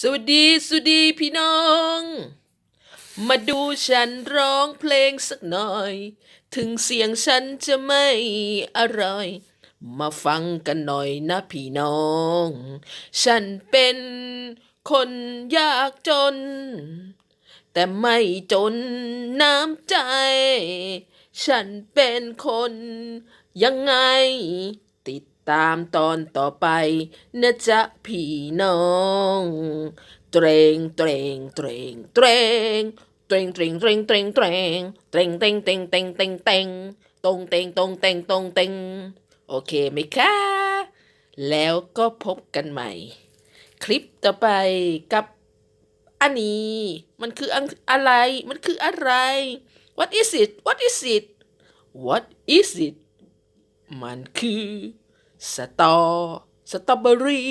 สวัสดีสวัสดีพี่น้อง มาดูฉันร้องเพลงสักหน่อย ถึงเสียงฉันจะไม่อร่อย มาฟังกันหน่อยนะพี่น้อง ฉันเป็นคนยากจน แต่ไม่จนน้ำใจ ฉันเป็นคนยังไง ติด ตามตอนต่อไปนะจ๊ะพี่น้อง เตรงเตรงเตรงเตรงเตรงเตรงเตรงเตรงเตรงเตรงเตรงเตรงเตรงเตรงเตรงตรงเตงตรงเตงตรงเตงโอเคไหมคะ แล้วก็พบกันใหม่ คลิปต่อไปกับอันนี้ มันคืออะไร มันคืออะไร what is it what is it what is it มันคือ สตอ สตรอเบอรี่